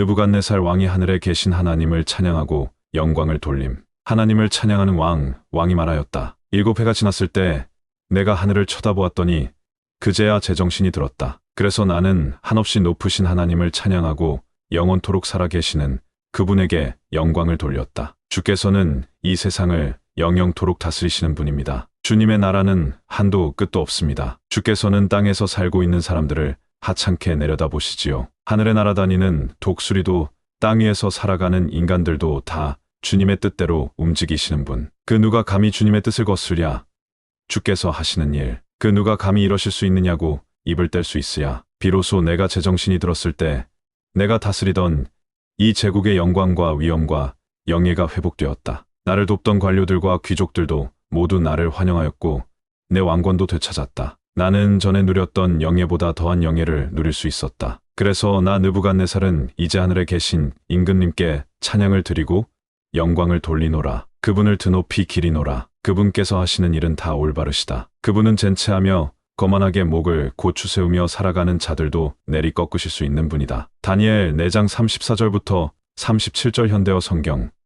느부갓네살 왕이 하늘에 계신 하나님을 찬양하고 영광을 돌림. 하나님을 찬양하는 왕, 왕이 말하였다. 일곱 해가 지났을 때 내가 하늘을 쳐다보았더니 그제야 제정신이 들었다. 그래서 나는 한없이 높으신 하나님을 찬양하고 영원토록 살아 계시는 그분에게 영광을 돌렸다. 주께서는 이 세상을 영영토록 다스리시는 분입니다. 주님의 나라는 한도 끝도 없습니다. 주께서는 땅에서 살고 있는 사람들을 하찮게 내려다보시지요. 하늘에 날아다니는 독수리도 땅 위에서 살아가는 인간들도 다 주님의 뜻대로 움직이시는 분. 그 누가 감히 주님의 뜻을 거스랴? 주께서 하시는 일. 그 누가 감히 이러실 수 있느냐고 입을 뗄 수 있으야. 비로소 내가 제정신이 들었을 때 내가 다스리던 이 제국의 영광과 위엄과 영예가 회복되었다. 나를 돕던 관료들과 귀족들도 모두 나를 환영하였고 내 왕권도 되찾았다. 나는 전에 누렸던 영예보다 더한 영예를 누릴 수 있었다. 그래서 나 느부갓네살은 이제 하늘에 계신 임금님께 찬양을 드리고 영광을 돌리노라. 그분을 드높이 기리노라. 그분께서 하시는 일은 다 올바르시다. 그분은 젠체하며 거만하게 목을 고추 세우며 살아가는 자들도 내리 꺾으실 수 있는 분이다. 다니엘 4장 34절부터 37절 현대어 성경